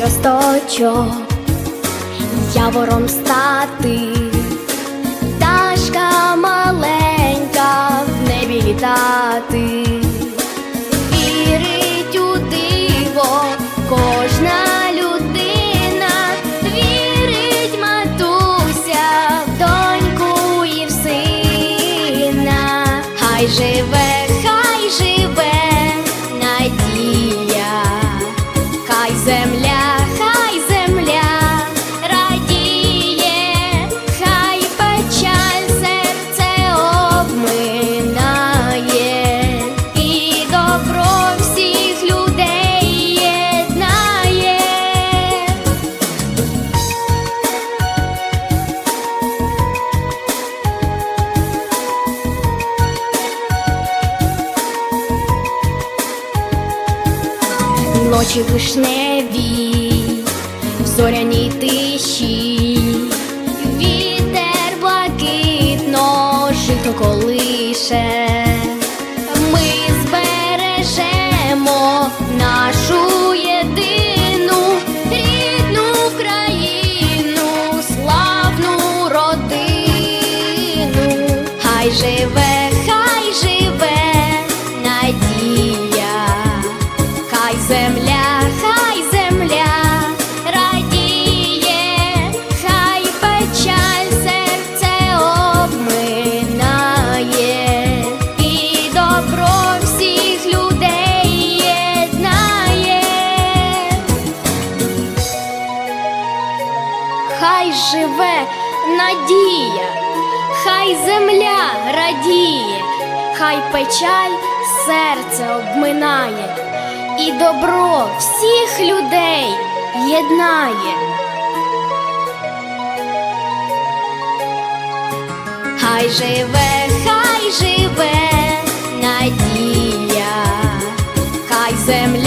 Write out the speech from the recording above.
хочу явором стати, пташка маленька в небі літати, вірить у диво кожна хай живе, хай живе надія, хай земля, Ночі вишневі, в зоряній тиші, вітер блакитно жито колише. Ми збережемо нашу єдину рідну країну, славну родину. Хай живе, хай живе надія. Земля, живе надія, хай земля радіє, хай печаль серце обминає, і добро всіх людей єднає. Хай живе, хай живе надія, хай земля.